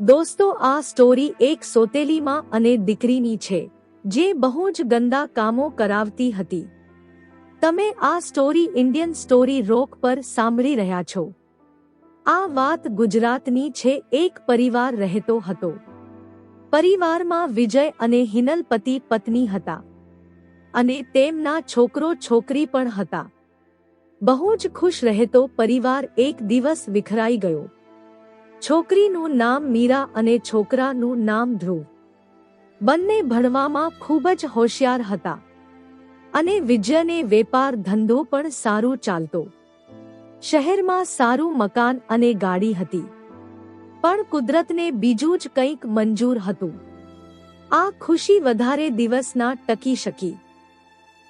દોસ્તો, આ સ્ટોરી એક સોતેલીમાં અને દીકરીની છે, જે બહુ જ ગંદા કામો કરાવતી હતી. તમે આ સ્ટોરી ઇન્ડિયન સ્ટોરી રોક પર સાંભળી રહ્યા છો. આ વાત ગુજરાતની છે, એક પરિવાર રહેતો હતો. પરિવારમાં વિજય અને હિનલ પતિ પત્ની હતા. અને તેમના છોકરો છોકરી પણ હતા. બહુ જ ખુશ રહેતો પરિવાર એક દિવસ વિખરાઈ ગયો. છોકરીનું નામ મીરા અને છોકરાનું નામ ધ્રુવ. બંને ભણવામાં ખૂબ જ હોશિયાર હતા અને વિજયને વેપાર ધંધો પણ સારો ચાલતો. શહેરમાં સારું મકાન અને ગાડી હતી. પણ કુદરતને બીજું જ કંઈક મંજૂર હતું. આ ખુશી વધારે દિવસના ટકી શકી.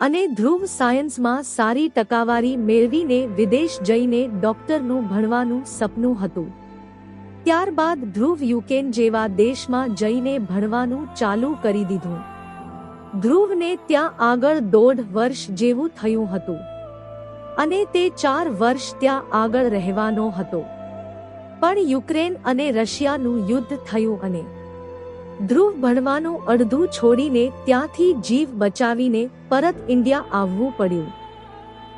અને ધ્રુવ સાયન્સમાં સારી ટકાવારી મેળવીને વિદેશ જઈને ડોક્ટરનું ભણવાનું સપનું હતું. ત્યારબાદ ધ્રુવ યુકેન જેવા દેશમાં જઈને ભણવાનું ચાલુ કરી દીધું. ધ્રુવને ત્યાં આગળ દોઢ વર્ષ જેવું થયું હતું. અને તે ચાર વર્ષ ત્યાં આગળ રહેવાનો હતો. પણ યુક્રેન અને રશિયાનું યુદ્ધ થયું અને ધ્રુવ ભણવાનું અડધું છોડીને ત્યાંથી જીવ બચાવીને પરત ઇન્ડિયા આવવું પડ્યું.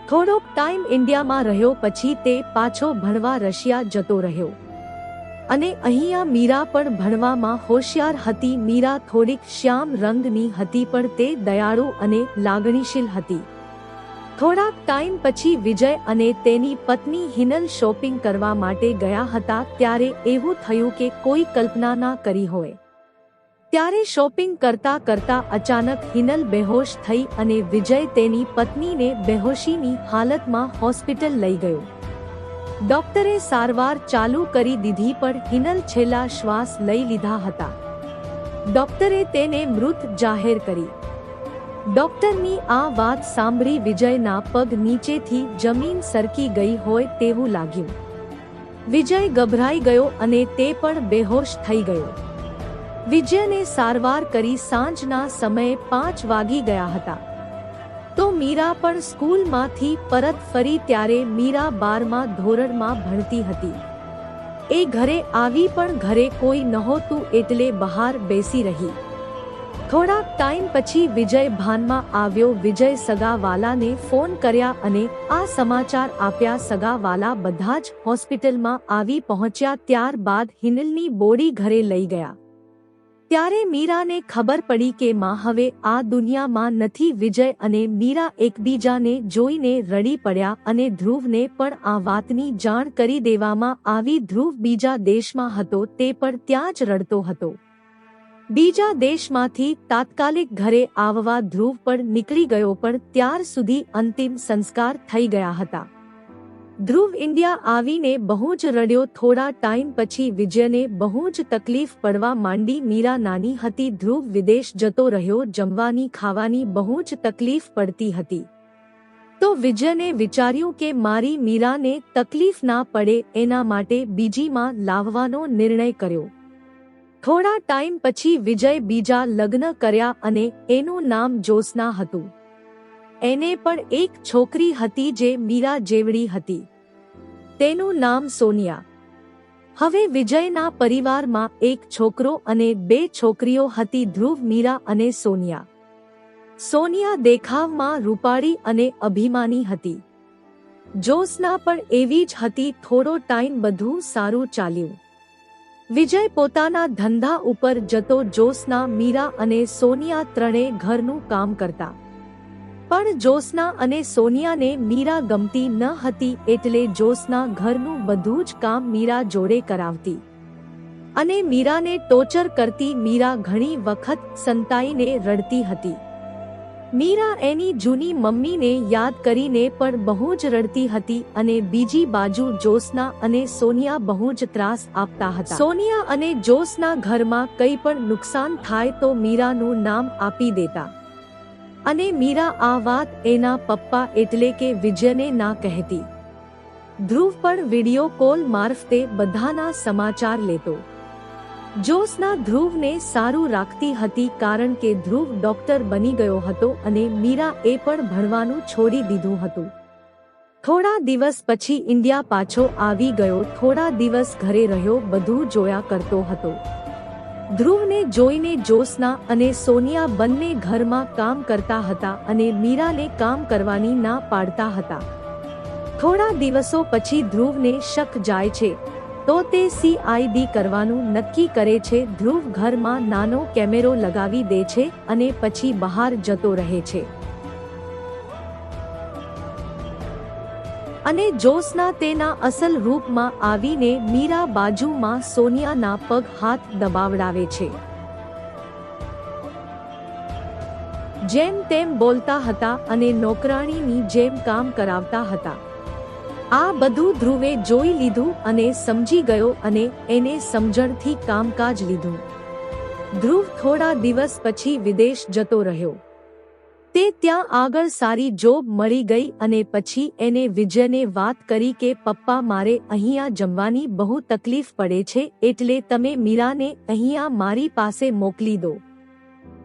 થોડોક ટાઈમ ઇન્ડિયામાં રહ્યો પછી તે પાછો ભણવા રશિયા જતો રહ્યો. અને અહીંયા મીરા પણ ભણવામાં હોશિયાર હતી. મીરા થોડીક શ્યામ રંગની હતી, પણ તે દયાળુ અને લાગણીશીલ હતી. થોડાક ટાઈમ પછી વિજય અને તેની પત્ની હિનલ શોપિંગ કરવા માટે ગયા હતા. ત્યારે એવું થયું કે કોઈ કલ્પના ના કરી હોય. ત્યારે શોપિંગ કરતા કરતા અચાનક હિનલ બેહોશ થઈ અને વિજય તેની પત્નીને બેહોશીની હાલતમાં હોસ્પિટલ લઈ ગયો. ડોક્ટરે સારવાર ચાલુ કરી દીધી પણ હિનલ છેલ્લા શ્વાસ લઈ લીધા હતા. ડોક્ટરે તેને મૃત જાહેર કરી. ડોક્ટરની આ વાત સાંભળી વિજયના પગ નીચેથી જમીન સરકી ગઈ હોય તેવું લાગ્યું. વિજય ગભરાઈ ગયો અને તે પણ બેહોશ થઈ ગયો. વિજયને સારવાર કરી સાંજના સમયે પાંચ વાગી ગયા હતા. મીરા પણ સ્કૂલમાંથી પરત ફરી ત્યારે મીરા બારમાં ધોરણમાં ભણતી હતી. એ ઘરે આવી પણ ઘરે કોઈ નહોતું એટલે બહાર બેસી રહી. થોડાક ટાઈમ પછી વિજય ભાનમાં આવ્યો. વિજય સગાવાલાને ફોન કર્યા અને આ સમાચાર આપ્યા. સગાવાલા બધા જ હોસ્પિટલમાં આવી પહોંચ્યા. ત્યારબાદ હિનલની બોડી ઘરે લઈ ગયા. ત્યારે મીરાને ખબર પડી કે માં હવે આ દુનિયામાં નથી વિજય અને મીરા એકબીજાને જોઈને રડી પડ્યા અને ધ્રુવને પણ આ વાતની જાણ કરી દેવામાં આવી. ધ્રુવ બીજા દેશમાં હતો, તે પણ ત્યાં જ રડતો હતો. બીજા દેશમાંથી તાત્કાલિક ઘરે આવવા ધ્રુવ પણ નીકળી ગયો, પણ ત્યાર સુધી અંતિમ સંસ્કાર થઈ ગયા હતા. ધ્રુવ ઇન્ડિયા આવીને બહુ જ રડ્યો. થોડા ટાઈમ પછી વિજયને બહુ જ તકલીફ પડવા માંડી મીરા નાની હતી. ધ્રુવ વિદેશ જતો રહ્યો, જમવાની, ખાવાની બહુ જ તકલીફ પડતી હતી. તો વિજયને વિચાર્યું કે મારી મીરાને તકલીફ ના પડે, એના માટે બીજીમાં લાવવાનો નિર્ણય કર્યો. થોડા ટાઈમ પછી વિજય બીજા લગ્ન કર્યા અને એનું નામ જોસના હતું. એને પણ એક છોકરી હતી જે મીરા જેવડી હતી. તેનું નામ સોનિયા. હવે વિજયના પરિવારમાં એક છોકરો અને બે છોકરીઓ હતી ધ્રુવ, મીરા અને સોનિયા. સોનિયા દેખાવમાં રૂપાળી અને અભિમાની હતી. જોસના પણ એવી જ હતી, થોડો ટાઈમ બધું સારું ચાલ્યું. વિજય પોતાના ધંધા ઉપર જતો જોસના મીરા અને સોનિયા ત્રણે ઘરનું કામ કરતા. પણ જોસના અને સોનિયાને મીરા ગમતી ન હતી એટલે જોસના ઘરનું બધું જ કામ મીરા જોડે કરાવતી. અને મીરાને ટોચર કરતી મીરા ઘણી વખત સંતાઈને રડતી હતી. મીરા એની જૂની મમ્મીને યાદ કરીને પણ બહુ જ રડતી હતી અને બીજી બાજુ જોસના અને સોનિયા બહુ જ ત્રાસ આપતા હતા. સોનિયા અને જોસના ઘરમાં કંઈ પણ નુકસાન થાય તો મીરાનું નામ આપી દેતા. અને મીરા આ વાત એના પપ્પા એટલે કે વિજયને ના કહેતી. ધ્રુવ પણ વિડિયો કોલ મારફતે બધાના સમાચાર લેતો. જોસના ધ્રુવને સારું રાખતી હતી કારણ કે ધ્રુવ ડોક્ટર બની ગયો હતો અને મીરા એ પણ ભણવાનું છોડી દીધું હતું. થોડા દિવસ પછી ઇન્ડિયા પાછો આવી ગયો, થોડા દિવસ ઘરે રહ્યો, બધું જોયા કરતો હતો. ધ્રુવને જોઈને જોસના અને સોનિયા બંને ઘરમાં કામ કરતા હતા અને મીરાને કામ કરવાની ના પાડતા હતા. થોડા દિવસો પછી ધ્રુવને શક જાય છે. તો તે સીઆઈડી કરવાનું નક્કી કરે છે. ધ્રુવ ઘરમાં નાનો કેમેરો લગાવી દે છે અને પછી બહાર જતો રહે છે. અને જોસના તેના અસલ રૂપમાં આવીને મીરા બાજુમાં સોનિયાના પગ હાથ દબાવડાવે છે. જેમ તેમ બોલતા હતા અને નોકરાણીની જેમ કામ કરાવતા હતા. આ બધું ધ્રુવે જોઈ લીધું અને સમજી ગયો અને એને સમજણથી કામકાજ લીધું. ધ્રુવ થોડા દિવસ પછી વિદેશ જતો રહ્યો. તે ત્યાં આગળ સારી જોબ મળી ગઈ અને પછી એને વિજયને વાત કરી કે, પપ્પા, મારે અહીંયા જમવાની બહુ તકલીફ પડે છે, એટલે તમે મીરાને અહીંયા મારી પાસે મોકલી દો.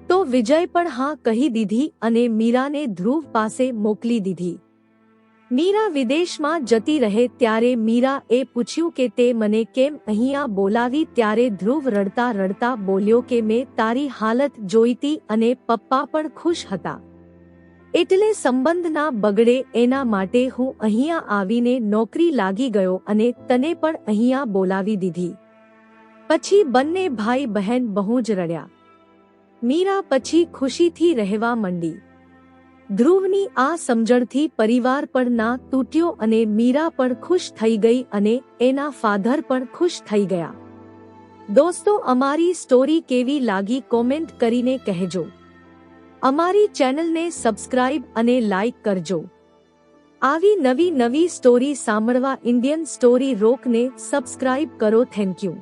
તો વિજય પણ હા કહી દીધી અને મીરાને ધ્રુવ પાસે મોકલી દીધી. મીરા વિદેશમાં જતી રહે ત્યારે મીરા એ પૂછ્યું કે, તે મને કેમ અહીંયા બોલાવી? ત્યારે ધ્રુવ રડતા રડતા બોલ્યો કે, મેં તારી હાલત જોઈતી અને પપ્પા પણ ખુશ હતા. એટલે સંબંધ ના બગડે એના માટે હું અહીંયા આવીને નોકરી લાગી ગયો અને તને પણ અહીંયા બોલાવી દીધી. પછી બંને ભાઈ બહેન બહુ જ રડ્યા. મીરા પછી ખુશીથી રહેવા માંડી. ધ્રુવની આ સમજણથી પરિવાર પણ ના તૂટ્યો અને મીરા પણ ખુશ થઈ ગઈ અને એના ફાધર પણ ખુશ થઈ ગયા. દોસ્તો, અમારી સ્ટોરી કેવી લાગી કોમેન્ટ કરીને કહેજો. અમારી ચેનલને સબસ્ક્રાઇબ અને લાઇક કરજો. આવી નવી નવી સ્ટોરી સાંભળવા ઇન્ડિયન સ્ટોરી રોકને સબસ્ક્રાઇબ કરો. Thank you.